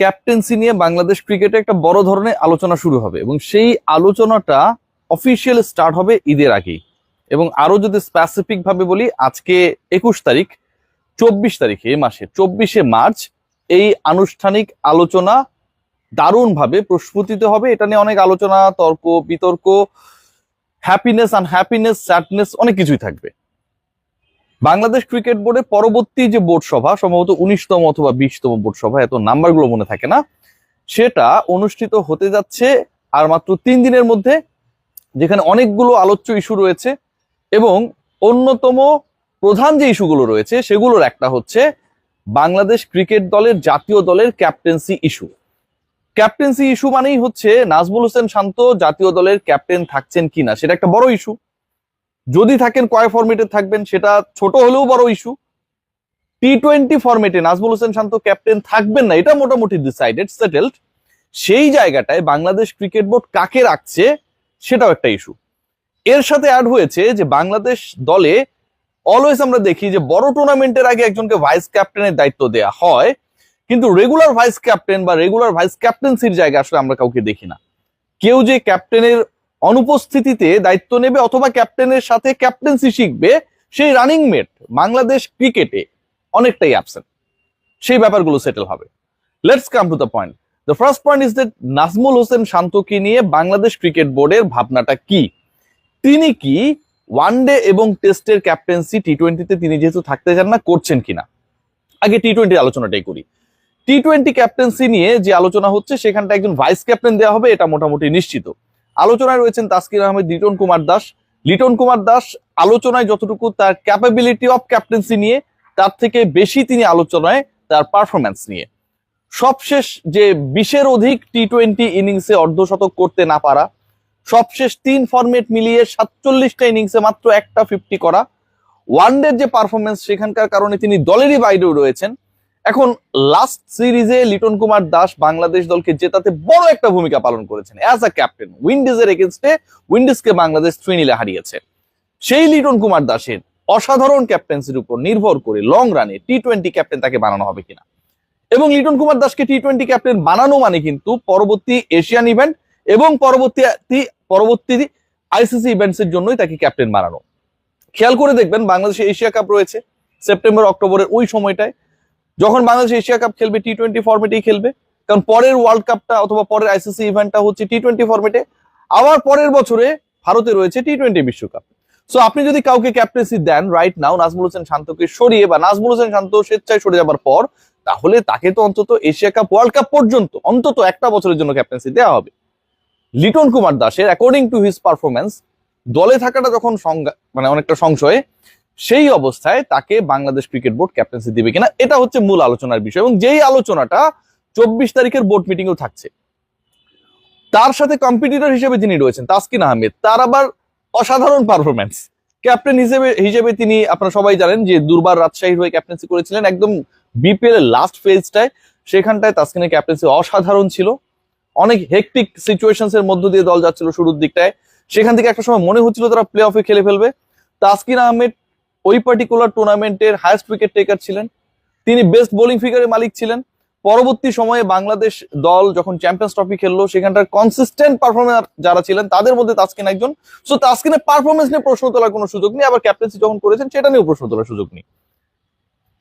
Captaincy নিয়ে বাংলাদেশ ক্রিকেটে একটা বড় ধরনের আলোচনা শুরু হবে এবং সেই আলোচনাটা অফিসিয়াল স্টার্ট হবে ঈদের আগেই। এবং আরও যদি স্পেসিফিক ভাবে বলি, আজকে একুশ তারিখ, চব্বিশ তারিখে এই মাসে, চব্বিশে মার্চ, এই আনুষ্ঠানিক আলোচনা দারুণভাবে প্রস্ফুটিত হবে। এটা নিয়ে অনেক আলোচনা, তর্ক, বিতর্ক হ্যাপিনেস আনহ্যাপিনেস স্যাডনেস অনেক কিছুই থাকবে। বাংলাদেশ ক্রিকেট বোর্ডের পরবর্তী যে বোর্ড সভা, সম্ভবত উনিশতম অথবা বিশতম বোর্ড সভা, এত নাম্বারগুলো মনে থাকে না, সেটা অনুষ্ঠিত হতে যাচ্ছে আর মাত্র তিন দিনের মধ্যে, যেখানে অনেকগুলো আলোচ্য ইস্যু রয়েছে এবং অন্যতম প্রধান যে ইস্যুগুলো রয়েছে, সেগুলোর একটা হচ্ছে বাংলাদেশ ক্রিকেট দলের জাতীয় দলের ক্যাপ্টেন্সি ইস্যু। ক্যাপ্টেন্সি ইস্যু মানেই হচ্ছে নাজমুল হোসেন শান্ত জাতীয় দলের ক্যাপ্টেন থাকছেন কিনা, সেটা একটা বড় ইস্যু। যদি থাকেন, কয় ফরম্যাটে থাকবেন সেটা ছোট হলেও বড় ইস্যু টি টোয়েন্টি ফরম্যাটে নাজমুল হোসেন শান্ত ক্যাপ্টেন থাকবেন না, এটা মোটামুটি ডিসাইডেড সেটেলড সেই জায়গাটায় বাংলাদেশ ক্রিকেট বোর্ড কাকে রাখছে সেটাও একটা ইস্যু এর সাথে অ্যাড হয়েছে যে বাংলাদেশ দলে অলওয়েজ আমরা দেখি যে বড় টুর্নামেন্টের আগে একজনকে ভাইস ক্যাপ্টেনের দায়িত্ব দেয়া হয়, কিন্তু রেগুলার ভাইস ক্যাপ্টেন বা রেগুলার ভাইস ক্যাপ্টেন্সির জায়গায় আসলে আমরা কাউকে দেখি না। কেউ যে ক্যাপ্টেনের অনুপস্থিতিতে দায়িত্ব নেবে অথবা ক্যাপ্টেনের সাথে ক্যাপ্টেন্সি শিখবে সেই রানিং মেট বাংলাদেশ ক্রিকেটে অনেকটাই অ্যাবসেন্ট সেই ব্যাপারগুলো সেটেল হবে। Let's come to the point the first point is that Nazmul Hossain শান্তকে নিয়ে বাংলাদেশ ক্রিকেট বোর্ডের ভাবনাটা কি? তিনি কি ওয়ান ডে এবং টেস্টের ক্যাপ্টেন্সি টি টোয়েন্টিতে তিনি যেহেতু থাকতে চান না, করছেন কিনা? আগে টি টোয়েন্টি আলোচনাটাই করি। টি টোয়েন্টি ক্যাপ্টেন্সি নিয়ে যে আলোচনা হচ্ছে সেখানটা একজন ভাইস ক্যাপ্টেন দেওয়া হবে, এটা মোটামুটি নিশ্চিত। আলোচনায় রয়েছেন তাসকির আহমেদ, লিটন কুমার দাস। লিটন কুমার দাস আলোচনায় যতটুকু তার ক্যাপাবিলিটি অফ ক্যাপ্টেন্সি নিয়ে, তার থেকে বেশি তিনি আলোচনায় তার পারফরম্যান্স নিয়ে। সবশেষ যে বিশের অধিক টি টোয়েন্টি ইনিংসে অর্ধশতক করতে না পারা, সবশেষ তিন ফরম্যাট মিলিয়ে সাতচল্লিশটা ইনিংসে মাত্র একটা ফিফটি করা ওয়ানডের যে পারফরমেন্স সেখানকার কারণে তিনি দলেরই বাইরেও রয়েছেন। এখন লাস্ট সিরিজে লিটন কুমার দাস বাংলাদেশ দলকে জেতাতে বড় একটা ভূমিকা পালন করেছেন। অ্যাজ আ ক্যাপ্টেন উইন্ডিজের এগেনস্টে উইন্ডিজকে বাংলাদেশ থ্রি নিলে হারিয়েছে। সেই লিটন কুমার দাসের অসাধারণ ক্যাপ্টেন্সির উপর নির্ভর করে লং রানে টি টোয়েন্টি ক্যাপ্টেন তাকে বানানো হবে কিনা। এবং লিটন কুমার দাসকে টি টোয়েন্টি ক্যাপ্টেন বানানো মানে কিন্তু পরবর্তী এশিয়ান ইভেন্ট এবং পরবর্তী পরবর্তী আইসিসি ইভেন্টস এর জন্যই তাকে ক্যাপ্টেন বানানো। খেয়াল করে দেখবেন বাংলাদেশে এশিয়া কাপ রয়েছে সেপ্টেম্বর অক্টোবরের ওই সময়টায় যখন বাংলাদেশ এশিয়া কাপ খেলবে টি টোয়েন্টি ফর্মেটেই খেলবে, কারণ পরের ওয়ার্ল্ড কাপটা অথবা পরের আইসিসি ইভেন্টটা হচ্ছে টি টোয়েন্টি ফর্মেটে আবার পরের বছরে ভারতে রয়েছে টি টোয়েন্টি বিশ্বকাপ। সো আপনি যদি কাউকে ক্যাপ্টেন্সি দেন রাইট নাও নাজমুল হোসেন শান্তকে সরিয়ে বা নাজমুল হোসেন শান্ত স্বেচ্ছায় সরে যাবার পর, তাহলে তাকে তো অন্তত এশিয়া কাপ ওয়ার্ল্ড কাপ পর্যন্ত, অন্তত একটা বছরের জন্য ক্যাপ্টেন্সি দেওয়া হবে। লিটন কুমার দাসের অ্যাকর্ডিং টু হিজ পারফরমেন্স দলে থাকাটা যখন মানে অনেকটা সংশয়ে সেই অবস্থায় তাকে বাংলাদেশ ক্রিকেট বোর্ড ক্যাপ্টেন্সি দিবে কিনা, এটা হচ্ছে মূল আলোচনার বিষয় এবং যেই আলোচনাটা চব্বিশ তারিখের বোর্ড মিটিংয়েও থাকছে। তার সাথে কম্পিটিটর হিসেবে যিনি রয়েছেন, তাসকিন আহমেদ, তার আবার অসাধারণ পারফরমেন্স ক্যাপ্টেন হিসেবে হিসেবে তিনি, আপনারা সবাই জানেন যে দুর্বার রাজশাহীর হয়ে ক্যাপ্টেন্সি করেছিলেন একদম বিপিএল এর লাস্ট ফেজটায় সেখানটায় তাসকিনের ক্যাপ্টেন্সি অসাধারণ ছিল। অনেক হেকটিক সিচুয়েশনস এর মধ্য দিয়ে দল যাচ্ছিল শুরুর দিকটায়। সেখান থেকে একটা সময় মনে হচ্ছিল তারা প্লে অফে খেলে ফেলবে। তাসকিন আহমেদ ওই পার্টিকুলার টুর্নামেন্টের হায়েস্ট উইকেট টেকার ছিলেন। তিনি বেস্ট বোলিং ফিগারের মালিক ছিলেন। পরবর্তী সময়ে বাংলাদেশ দল যখন চ্যাম্পিয়ন্স ট্রফি খেললো, সেখানটার কনসিস্টেন্ট পারফরমেন্স যারা ছিলেন, তাদের মধ্যে তাসকিন একজন। সো তাসকিনের পারফরমেন্স নিয়ে প্রশ্ন তোলার কোনো সুযোগ নেই। আবার ক্যাপ্টেন্সি যখন করেছেন, সেটা নিয়েও প্রশ্ন তোলার সুযোগ নেই।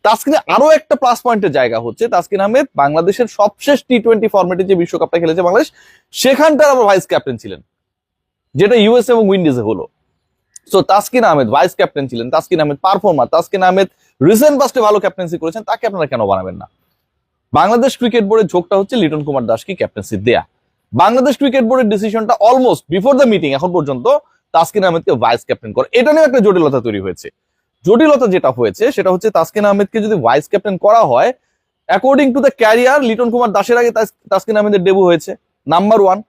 তাসকিনে আরও একটা প্লাস পয়েন্টের জায়গা হচ্ছে তাসকিন আহমেদ। বাংলাদেশের সবশেষ টি টোয়েন্টি ফর্মেটে যে বিশ্বকাপটা খেলেছে বাংলাদেশ, সেখানটার আবার ভাইস ক্যাপ্টেন ছিলেন, যেটা ইউএস এবং উইন্ডিজে হলো। So Taskin Ahmed vice captain ছিলেন তাসকিন আহমেদ পারফর্মার তাসকিন আহমেদ রিসেন্ট পাস্টে ভালো ক্যাপ্টেন্সি করেছেন, তাকে আপনারা কেন বানাবেন না? বাংলাদেশ ক্রিকেট বোর্ডের ঝোঁকটা হচ্ছে লিটন কুমার দাসকে ক্যাপ্টেন্সি দেয়া। বাংলাদেশ ক্রিকেট বোর্ডের ডিসিশনটা অলমোস্ট বিফোর দ্য মিটিং এখন পর্যন্ত তাসকিন আহমেদকে ভাইস ক্যাপ্টেন করে। এটা নিয়ে একটা জটিলতা তৈরি হয়েছে। জটিলতা যেটা হয়েছে, সেটা হচ্ছে তাসকিন আহমেদকে যদি ভাইস ক্যাপ্টেন করা হয় according to the career Liton Kumar দাসের আগে তাস- তাসকিন আহমেদের ডেবু হয়েছে নাম্বার ওয়ান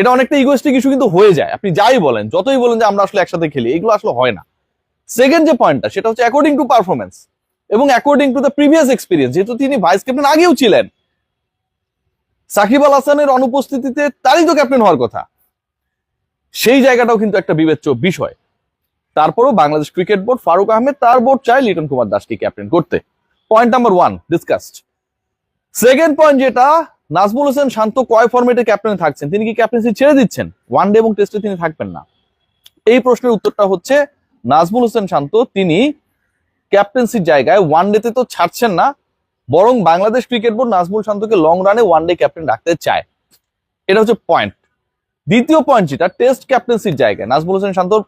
এটা অনেকটা ইগোয়েস্টিক ইস্যু কিন্তু হয়ে যায়। আপনি যাই বলেন, যতই বলেন যে আমরা আসলে একসাথে খেলি, এগুলো আসলে হয় না। সেকেন্ড যে পয়েন্টটা সেটা হচ্ছে অ্যাকর্ডিং টু পারফরমেন্স এবং according to the previous experience যেহেতু তিনি ভাইস ক্যাপ্টেন আগেও ছিলেন। সাকিব আল হাসানের অনুপস্থিতিতে তারই তো ক্যাপ্টেন হওয়ার কথা। সেই জায়গাটাও কিন্তু একটা বিবেচ্য বিষয়। তারপরও বাংলাদেশ ক্রিকেট বোর্ড ফারুক আহমেদ, তার বোর্ড চায় লিটন কুমার দাসকে ক্যাপ্টেন করতে। Point number one discussed second point যেটা নাজমুল হোসেন শান্ত কয় ফরম্যাটে ক্যাপ্টেন থাকছেন? তিনি কি ক্যাপ্টেন্সি ছেড়ে দিচ্ছেন? ওয়ান ডে এবং টেস্টে তিনি থাকবেন না। এই প্রশ্নের উত্তরটা হচ্ছে, নাজমুল হোসেন শান্ত তিনি ক্যাপ্টেন্সির জায়গায় ওয়ান ডেতে তো ছাড়ছেন না, বরং বাংলাদেশ ক্রিকেট বোর্ড নাজমুল শান্তকে লং রানে ওয়ান ডে ক্যাপ্টেন রাখতে চায়। এটা হচ্ছে পয়েন্ট দ্বিতীয় পয়েন্ট যেটা টেস্ট ক্যাপ্টেন্সির জায়গায়, নাজমুল হোসেন শান্তর